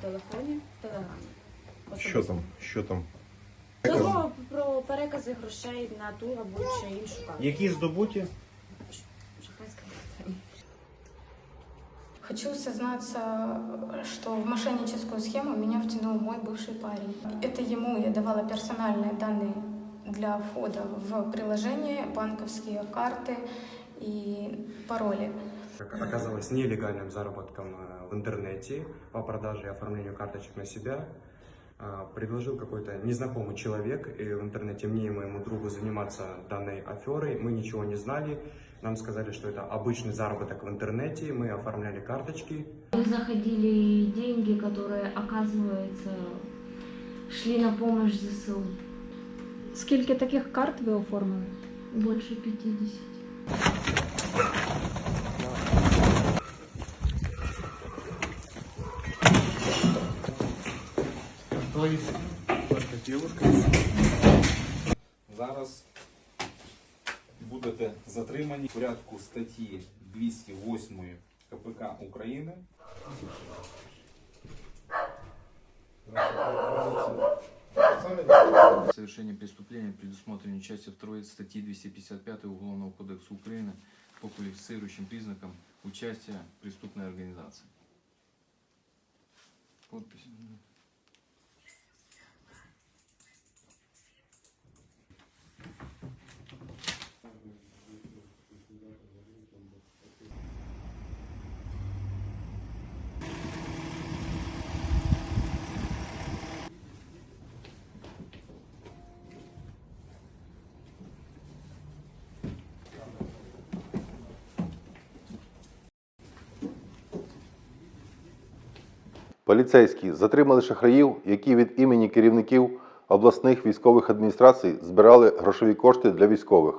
телефоні, в телеграмі. Що там? Що там? Розмова про перекази грошей на ту або чи іншу карту. Які здобуті? Шахрайська система. Хочу сознаться, что в мошенническую схему меня втянул мой бывший парень. Это ему я давала персональные данные для входа в приложение, банковские карты и пароли. Как оказалось нелегальным заработком э, в интернете по продаже и оформлению карточек на себя. А, Предложил какой-то незнакомый человек и в интернете мне и моему другу заниматься данной аферой. Мы ничего не знали. Нам сказали, что это обычный заработок в интернете. Мы оформляли карточки. Заходили деньги, которые, оказывается, шли на помощь ЗСУ. Скільки таких карт ви оформили? Больше 50. Зараз будете затримані в порядку статті 208 КПК України. Совершение преступления, предусмотренное частью 2 статьи 255 Уголовного кодекса Украины по квалифицирующим признакам участия в преступной организации. Подпись. Поліцейські затримали шахраїв, які від імені керівників обласних військових адміністрацій збирали грошові кошти для військових.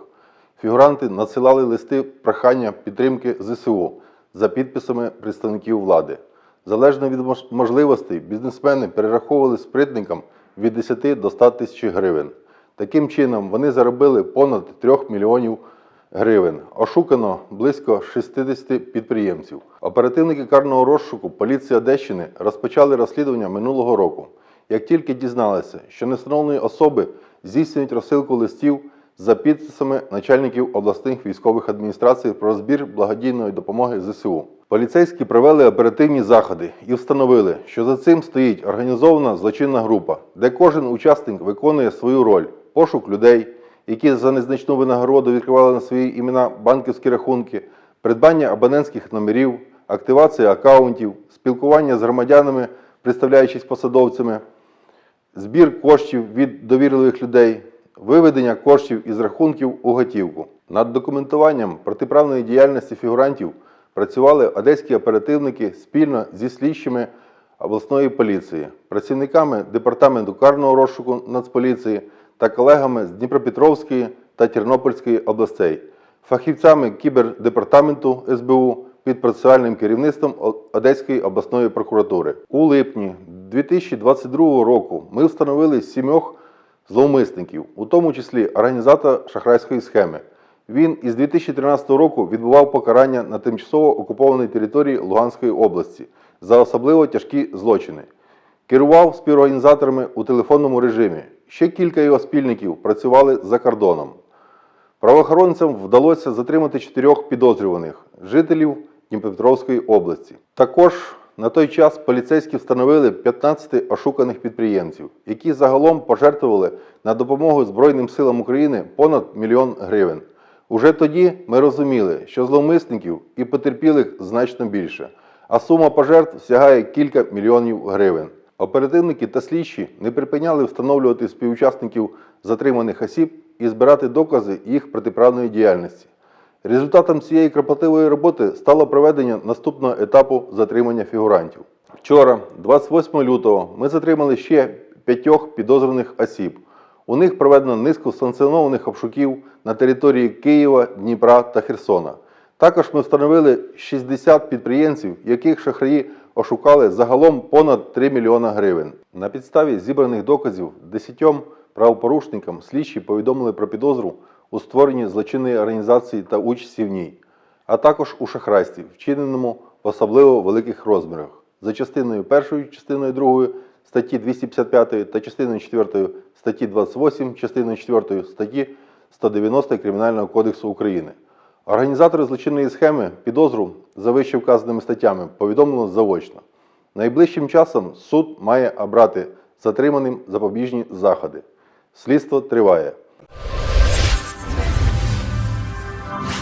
Фігуранти надсилали листи прохання підтримки ЗСУ за підписами представників влади. Залежно від можливостей, бізнесмени перераховували спритникам від 10 до 100 тисяч гривень. Таким чином, вони заробили понад 3 мільйонів гривень. Ошукано близько 60 підприємців. Оперативники карного розшуку поліції Одещини розпочали розслідування минулого року. Як тільки дізналися, що невстановлені особи здійснюють розсилку листів за підписами начальників обласних військових адміністрацій про збір благодійної допомоги ЗСУ. Поліцейські провели оперативні заходи і встановили, що за цим стоїть організована злочинна група, де кожен учасник виконує свою роль пошук людей, які за незначну винагороду відкривали на свої імена банківські рахунки, придбання абонентських номерів, активація акаунтів, спілкування з громадянами, представляючись посадовцями, збір коштів від довірливих людей, виведення коштів із рахунків у готівку. Над документуванням протиправної діяльності фігурантів працювали одеські оперативники спільно зі слідчими обласної поліції, працівниками департаменту карного розшуку Нацполіції та колегами з Дніпропетровської та Тернопільської областей, фахівцями кібердепартаменту СБУ під процесуальним керівництвом Одеської обласної прокуратури. У липні 2022 року ми встановили сімьох зловмисників, у тому числі організатора шахрайської схеми. Він із 2013 року відбував покарання на тимчасово окупованій території Луганської області за особливо тяжкі злочини. Керував співорганізаторами у телефонному режимі. Ще кілька його спільників працювали за кордоном. Правоохоронцям вдалося затримати чотирьох підозрюваних жителів Дніпропетровської області. Також на той час поліцейські встановили 15 ошуканих підприємців, які загалом пожертвували на допомогу Збройним силам України понад мільйон гривень. Уже тоді ми розуміли, що зловмисників і потерпілих значно більше, а сума пожертв сягає кілька мільйонів гривень. Оперативники та слідчі не припиняли встановлювати співучасників затриманих осіб і збирати докази їх протиправної діяльності. Результатом цієї кропотливої роботи стало проведення наступного етапу затримання фігурантів. Вчора, 28 лютого, ми затримали ще п'ятьох підозрюваних осіб. У них проведено низку санкціонованих обшуків на території Києва, Дніпра та Херсона. Також ми встановили 60 підприємців, яких шахраї ошукали загалом понад 3 мільйона гривень. На підставі зібраних доказів 10 правопорушникам слідчі повідомили про підозру у створенні злочинної організації та участі в ній, а також у шахрайстві, вчиненому в особливо великих розмірах. за частиною 1, частиною 2 статті 255 та частиною 4 статті 28, частиною 4 статті 190 Кримінального кодексу України. Організатори злочинної схеми підозру за вище вказаними статтями повідомлено заочно. Найближчим часом суд має обрати затриманим запобіжні заходи. Слідство триває.